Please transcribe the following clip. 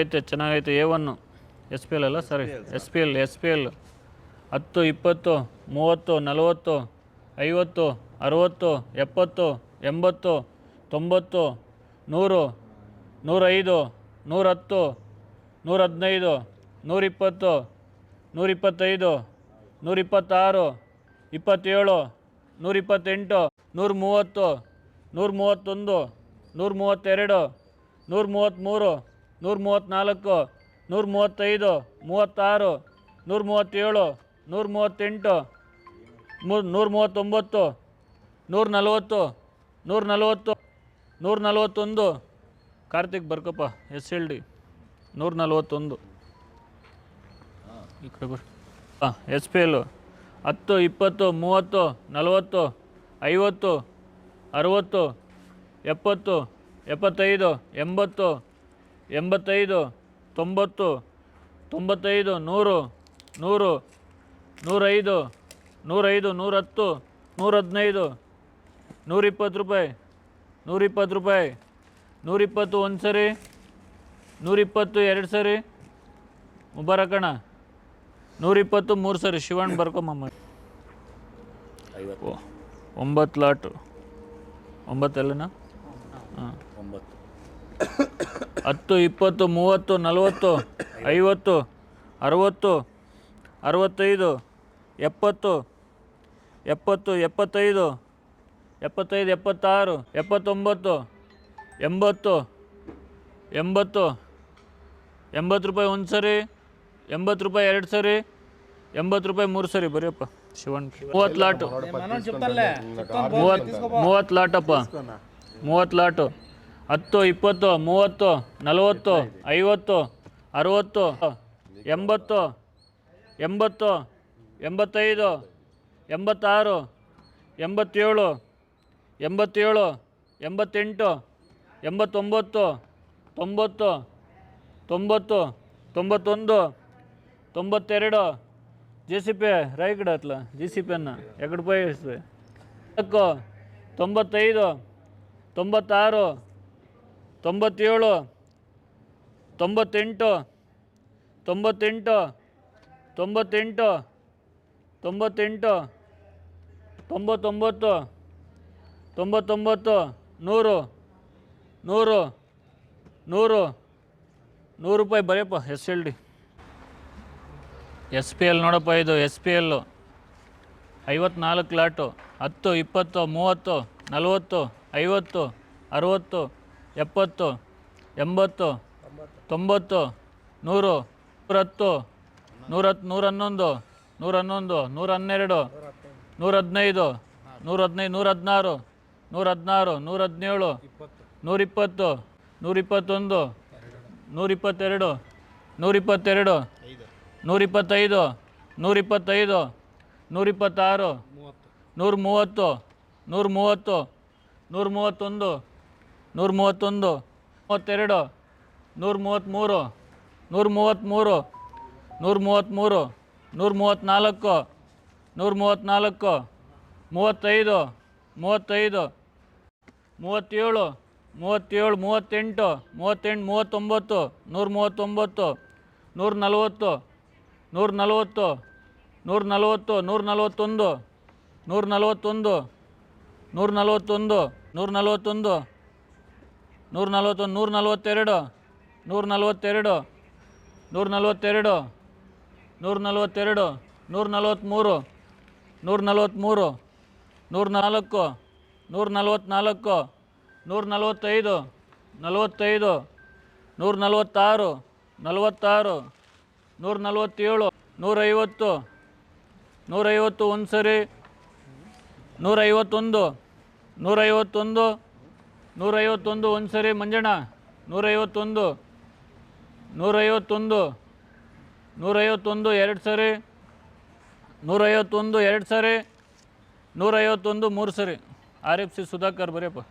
ಐತೆ, ಚೆನ್ನಾಗೈತೆ A one S P L ಅಲ್ಲ ಸರಿ. S P L S P L ಹತ್ತು, ಇಪ್ಪತ್ತು, ಮೂವತ್ತು, ನಲವತ್ತು, ಐವತ್ತು, ಅರುವತ್ತು, ಎಪ್ಪತ್ತು, ಎಂಬತ್ತು, ತೊಂಬತ್ತು, ನೂರು, ನೂರೈದು, ನೂರತ್ತು ನೂರ ಹದಿನೈದು ನೂರಿಪ್ಪತ್ತು, ನೂರಿಪ್ಪತ್ತೈದು, ನೂರಿಪ್ಪತ್ತಾರು, ಇಪ್ಪತ್ತೇಳು, ನೂರಿಪ್ಪತ್ತೆಂಟು ನೂರ ಮೂವತ್ತು ನೂರ ಮೂವತ್ತೊಂದು ನೂರ ಮೂವತ್ತೆರಡು ನೂರ ಮೂವತ್ತ್ಮೂರು ನೂರ ಮೂವತ್ತ್ನಾಲ್ಕು ನೂರ ಮೂವತ್ತೈದು ಮೂವತ್ತಾರು ನೂರ ಮೂವತ್ತೇಳು ನೂರ ಮೂವತ್ತೆಂಟು ಮೂ ನೂರ ಮೂವತ್ತೊಂಬತ್ತು ನೂರ ನಲವತ್ತು ನೂರ ನಲವತ್ತು ನೂರ ನಲವತ್ತೊಂದು ಕಾರ್ತಿಕ್ ಬರ್ಕಪ್ಪ, ಎಸ್ ಎಲ್ ಡಿ ನೂರ ನಲವತ್ತೊಂದು ಈ ಕಡೆ ಬರ್ ಹಾಂ, ಎಸ್ ಪಿ ಎಲ್ಲು ಹತ್ತು, ಇಪ್ಪತ್ತು, ಮೂವತ್ತು, ನಲವತ್ತು, ಐವತ್ತು, ಅರುವತ್ತು, ಎಪ್ಪತ್ತು, ಎಪ್ಪತ್ತೈದು, ಎಂಬತ್ತು ಎಂಬತ್ತೈದು ತೊಂಬತ್ತು ತೊಂಬತ್ತೈದು ನೂರು ನೂರು ನೂರೈದು ನೂರೈದು ನೂರತ್ತು ನೂರ ಹದಿನೈದು ನೂರಿಪ್ಪತ್ತು ರೂಪಾಯಿ ನೂರಿಪ್ಪತ್ತು ರೂಪಾಯಿ ನೂರಿಪ್ಪತ್ತು ಒಂದು ಸರಿ ನೂರಿಪ್ಪತ್ತು ಎರಡು ಸರಿ ಮುಬಾರಕಣ ನೂರಿಪ್ಪತ್ತು ಮೂರು ಸರಿ ಶಿವಣ್ಣ ಬರ್ಕೊಂಬಮ್ಮ ಓ ಒಂಬತ್ತು ಲಾಟು ಒಂಬತ್ತಲ್ಲನಾ? ಹಾಂ. ಒಂಬತ್ತು. ಹತ್ತು ಇಪ್ಪತ್ತು ಮೂವತ್ತು ನಲವತ್ತು ಐವತ್ತು ಅರುವತ್ತು ಅರವತ್ತೈದು ಎಪ್ಪತ್ತು ಎಪ್ಪತ್ತು ಎಪ್ಪತ್ತೈದು ಎಪ್ಪತ್ತೈದು ಎಪ್ಪತ್ತಾರು ಎಪ್ಪತ್ತೊಂಬತ್ತು ಎಂಬತ್ತು ಎಂಬತ್ತು ಎಂಬತ್ತು ರೂಪಾಯಿ ಒಂದು ಸರಿ ಎಂಬತ್ತು ರೂಪಾಯಿ ಎರಡು ಸರಿ ಎಂಬತ್ತು ರೂಪಾಯಿ ಮೂರು ಸರಿ ಬರೀಪ್ಪ ಶಿವನ್ ಮೂವತ್ತು ಲಾಟು. ಮೂವತ್ತು ಮೂವತ್ತು ಲಾಟಪ್ಪ. ಮೂವತ್ತು ಲಾಟು. ಹತ್ತು, ಇಪ್ಪತ್ತು, ಮೂವತ್ತು, ನಲವತ್ತು, ಐವತ್ತು, ಅರುವತ್ತು, ಎಂಬತ್ತು ಎಂಬತ್ತು, ಎಂಬತ್ತೈದು, ಎಂಬತ್ತಾರು, ಎಂಬತ್ತೇಳು ಎಂಬತ್ತೇಳು, ಎಂಬತ್ತೆಂಟು, ಎಂಬತ್ತೊಂಬತ್ತು, ತೊಂಬತ್ತು ತೊಂಬತ್ತು, ತೊಂಬತ್ತೊಂದು, ತೊಂಬತ್ತೆರಡು. ಜೆ ಸಿ ಪಿ ರೈಗಡ ಹತ್ಲ ಜೆ ಸಿ ಪಿಯನ್ನು ಉಪಯೋಗಿಸ್ತದೆ ನಾಲ್ಕು ತೊಂಬತ್ತೈದು, ತೊಂಬತ್ತಾರು ತೊಂಬತ್ತೇಳು, ತೊಂಬತ್ತೆಂಟು ತೊಂಬತ್ತೆಂಟು ತೊಂಬತ್ತೆಂಟು ತೊಂಬತ್ತೆಂಟು, ತೊಂಬತ್ತೊಂಬತ್ತು ತೊಂಬತ್ತೊಂಬತ್ತು, ನೂರು ನೂರು ನೂರು ನೂರು ರೂಪಾಯಿ ಬರೆಯಪ್ಪ, S L D. S P L ನೋಡಪ್ಪ ಇದು, ಎಸ್ ಪಿ ಎಲ್ಲು ಐವತ್ನಾಲ್ಕು ಲಾಟು, ಹತ್ತು, ಇಪ್ಪತ್ತು, ಮೂವತ್ತು, ನಲವತ್ತು, ಐವತ್ತು, ಅರುವತ್ತು ಎಪ್ಪತ್ತು, ಎಂಬತ್ತು, ತೊಂಬತ್ತು, ನೂರು, ನೂರತ್ತು, ನೂರತ್, ನೂರನ್ನೊಂದು ನೂರನ್ನೊಂದು ನೂರ ಹನ್ನೆರಡು ನೂರ ಹದಿನೈದು ನೂರ ಹದಿನೈದು ನೂರ ಹದಿನಾರು ನೂರ ಹದಿನಾರು ನೂರ ಹದಿನೇಳು ನೂರಿಪ್ಪತ್ತು, ನೂರಿಪ್ಪತ್ತೊಂದು, ನೂರಿಪ್ಪತ್ತೆರಡು ನೂರಿಪ್ಪತ್ತೆರಡು, ನೂರಿಪ್ಪತ್ತೈದು ನೂರಿಪ್ಪತ್ತೈದು, ನೂರಿಪ್ಪತ್ತಾರು ನೂರ ಮೂವತ್ತು ನೂರ ಮೂವತ್ತು ನೂರ ಮೂವತ್ತೊಂದು ನೂರ ಮೂವತ್ತೊಂದು ಮೂವತ್ತೆರಡು ನೂರ ಮೂವತ್ತ್ಮೂರು ನೂರ ಮೂವತ್ತ್ಮೂರು ನೂರ ಮೂವತ್ತ್ಮೂರು ನೂರ ಮೂವತ್ತ್ನಾಲ್ಕು ನೂರ ಮೂವತ್ತ್ನಾಲ್ಕು ಮೂವತ್ತೈದು ಮೂವತ್ತೈದು, ಮೂವತ್ತೇಳು ಮೂವತ್ತೇಳು, ಮೂವತ್ತೆಂಟು ಮೂವತ್ತೆಂಟು, ಮೂವತ್ತೊಂಬತ್ತು ನೂರ ಮೂವತ್ತೊಂಬತ್ತು ನೂರ ನಲವತ್ತು ನೂರ ನಲವತ್ತು ನೂರ ನಲವತ್ತು ನೂರ ನಲವತ್ತೊಂದು ನೂರ ನಲವತ್ತೊಂದು ನೂರ ನಲವತ್ತೊಂದು ನೂರ ನಲವತ್ತೊಂದು ನೂರ ನಲ್ವತ್ತೊಂದು ನೂರ ನಲ್ವತ್ತೆರಡು ನೂರ ನಲ್ವತ್ತೆರಡು ನೂರ ನಲ್ವತ್ತೆರಡು ನೂರ ನಲ್ವತ್ತೆರಡು ನೂರ ನಲ್ವತ್ತ್ಮೂರು ನೂರ ನಲ್ವತ್ತ್ಮೂರು ನೂರ ನಾಲ್ಕು ನೂರ ನಲ್ವತ್ತ್ನಾಲ್ಕು ನೂರ ನಲ್ವತ್ತೈದು ನಲವತ್ತೈದು ನೂರ ನಲ್ವತ್ತಾರು ನಲವತ್ತಾರು ನೂರ ನಲ್ವತ್ತೇಳು ನೂರೈವತ್ತು ನೂರೈವತ್ತು ಒಂದು ಸರಿ ನೂರೈವತ್ತೊಂದು ನೂರೈವತ್ತೊಂದು ನೂರೈವತ್ತೊಂದು ಒಂದು ಸರಿ ಮಂಜಣ್ಣ. ನೂರೈವತ್ತೊಂದು ನೂರೈವತ್ತೊಂದು ನೂರೈವತ್ತೊಂದು ಎರಡು ಸರಿ, ನೂರೈವತ್ತೊಂದು ಎರಡು ಸರಿ, ನೂರೈವತ್ತೊಂದು ಮೂರು ಸರಿ. R F C Sudhakar ಬರೆಯಪ್ಪ.